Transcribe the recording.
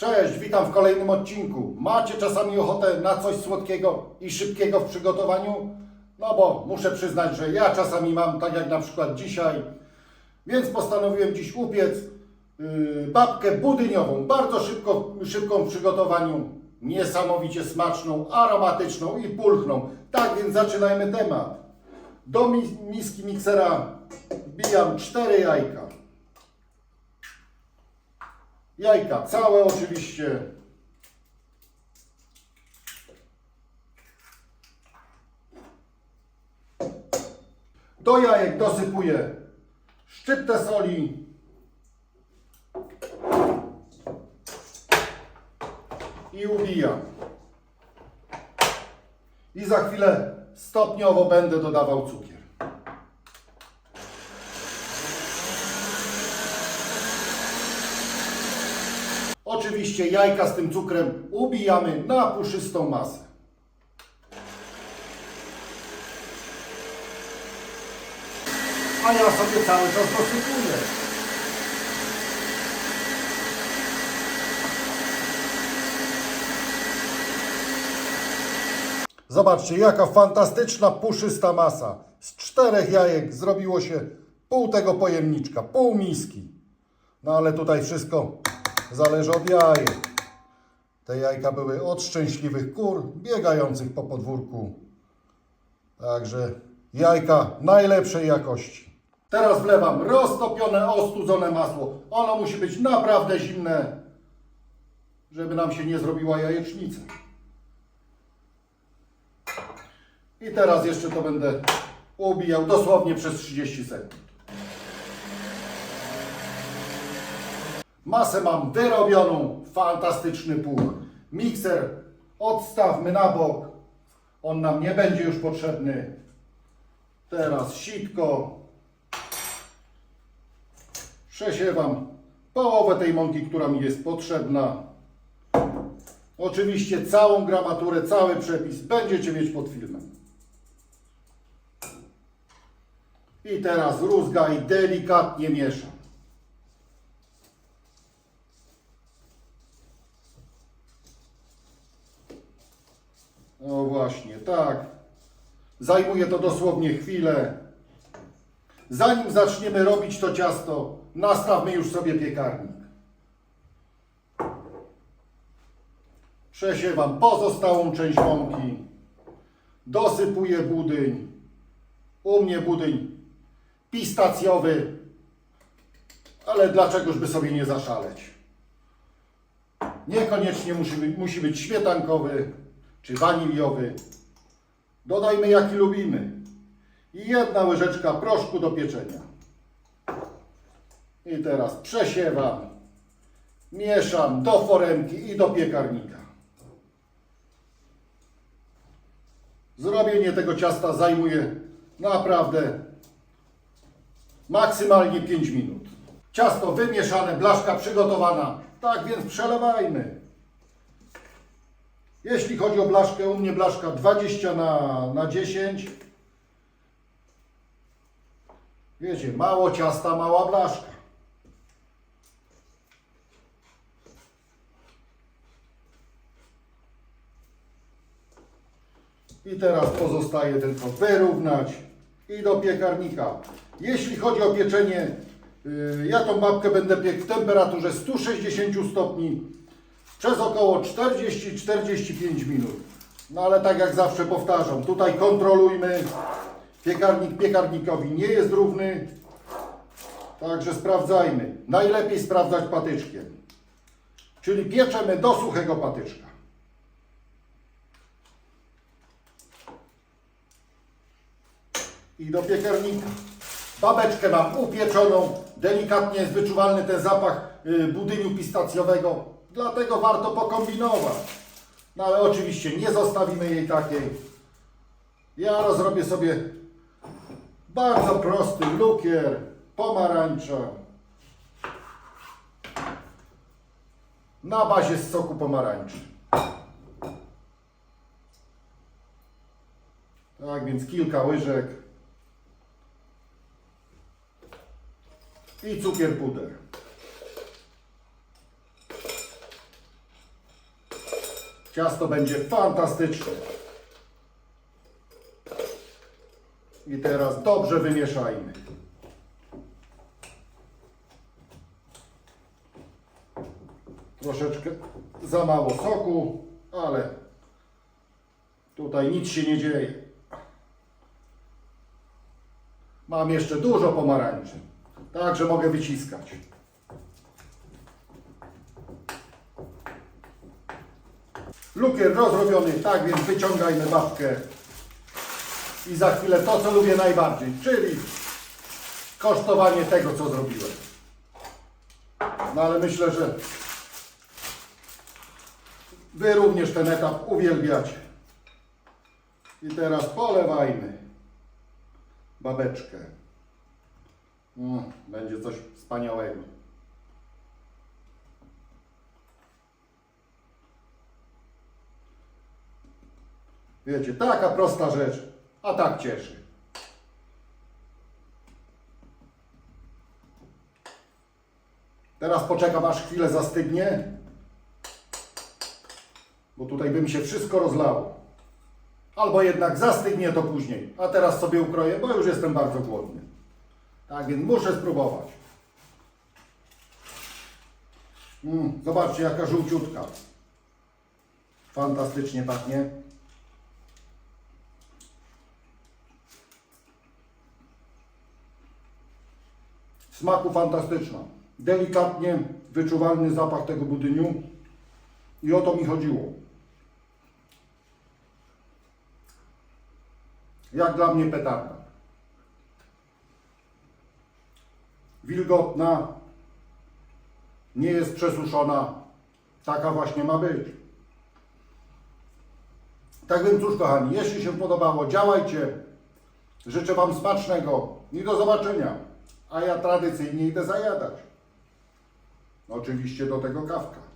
Cześć, witam w kolejnym odcinku. Macie czasami ochotę na coś słodkiego i szybkiego w przygotowaniu? No bo muszę przyznać, że ja czasami mam, tak jak na przykład dzisiaj, więc postanowiłem dziś upiec yy, babkę budyniową, bardzo szybko, szybką w przygotowaniu, niesamowicie smaczną, aromatyczną i pulchną. Tak więc zaczynajmy temat. Do mi- miski miksera wbijam cztery jajka. Jajka całe oczywiście. Do jajek dosypuję szczyptę soli. I ubijam. I za chwilę stopniowo będę dodawał cukier. Oczywiście jajka z tym cukrem ubijamy na puszystą masę. A ja sobie cały czas dosypuję. Zobaczcie, jaka fantastyczna, puszysta masa. Z czterech jajek zrobiło się pół tego pojemniczka, pół miski. No ale tutaj wszystko zależy od jajek. Te jajka były od szczęśliwych kur biegających po podwórku. Także jajka najlepszej jakości. Teraz wlewam roztopione, ostudzone masło. Ono musi być naprawdę zimne, żeby nam się nie zrobiła jajecznica. I teraz jeszcze to będę ubijał dosłownie przez 30 sekund. Masę mam wyrobioną, fantastyczny puch. Mikser odstawmy na bok. On nam nie będzie już potrzebny. Teraz sitko. Przesiewam połowę tej mąki, która mi jest potrzebna. Oczywiście całą gramaturę, cały przepis będziecie mieć pod filmem. I teraz rózga i delikatnie mieszam. O właśnie, tak. Zajmuje to dosłownie chwilę. Zanim zaczniemy robić to ciasto, nastawmy już sobie piekarnik. Przesiewam pozostałą część mąki. Dosypuję budyń. U mnie budyń pistacjowy. Ale dlaczegoż by sobie nie zaszaleć? Niekoniecznie musi musi być śmietankowy czy waniliowy. Dodajmy jaki lubimy. I jedna łyżeczka proszku do pieczenia. I teraz przesiewam, mieszam do foremki i do piekarnika. Zrobienie tego ciasta zajmuje naprawdę maksymalnie 5 minut. Ciasto wymieszane, blaszka przygotowana. Tak więc przelewajmy. Jeśli chodzi o blaszkę, u mnie blaszka 20 na, na 10. Wiecie, mało ciasta, mała blaszka. I teraz pozostaje tylko wyrównać i do piekarnika. Jeśli chodzi o pieczenie, yy, ja tą babkę będę piekł w temperaturze 160 stopni przez około 40-45 minut. No ale tak jak zawsze powtarzam, tutaj kontrolujmy. Piekarnik piekarnikowi nie jest równy. Także sprawdzajmy. Najlepiej sprawdzać patyczkiem. Czyli pieczemy do suchego patyczka. I do piekarnika. Babeczkę mam upieczoną. Delikatnie jest wyczuwalny ten zapach y, budyniu pistacjowego. Dlatego warto pokombinować. No ale oczywiście nie zostawimy jej takiej. Ja rozrobię sobie bardzo prosty lukier, pomarańcza. Na bazie z soku pomarańczy. Tak więc kilka łyżek. I cukier puder. Ciasto będzie fantastyczne. I teraz dobrze wymieszajmy. Troszeczkę za mało soku, ale tutaj nic się nie dzieje. Mam jeszcze dużo pomarańczy, także mogę wyciskać. Lukier rozrobiony, tak więc wyciągajmy babkę. I za chwilę to, co lubię najbardziej, czyli kosztowanie tego, co zrobiłem. No ale myślę, że Wy również ten etap uwielbiacie. I teraz polewajmy babeczkę. Mm, będzie coś wspaniałego. Wiecie, taka prosta rzecz, a tak cieszy. Teraz poczekam aż chwilę zastygnie, bo tutaj by mi się wszystko rozlało. Albo jednak zastygnie to później, a teraz sobie ukroję, bo już jestem bardzo głodny. Tak więc muszę spróbować. Mm, zobaczcie jaka żółciutka. Fantastycznie pachnie. Smaku fantastyczna. Delikatnie wyczuwalny zapach tego budyniu. I o to mi chodziło. Jak dla mnie petarda. Wilgotna, nie jest przesuszona. Taka właśnie ma być. Tak więc cóż kochani, jeśli się podobało, działajcie. Życzę Wam smacznego i do zobaczenia. A ja tradycyjnie idę zajadać. Oczywiście do tego kawka.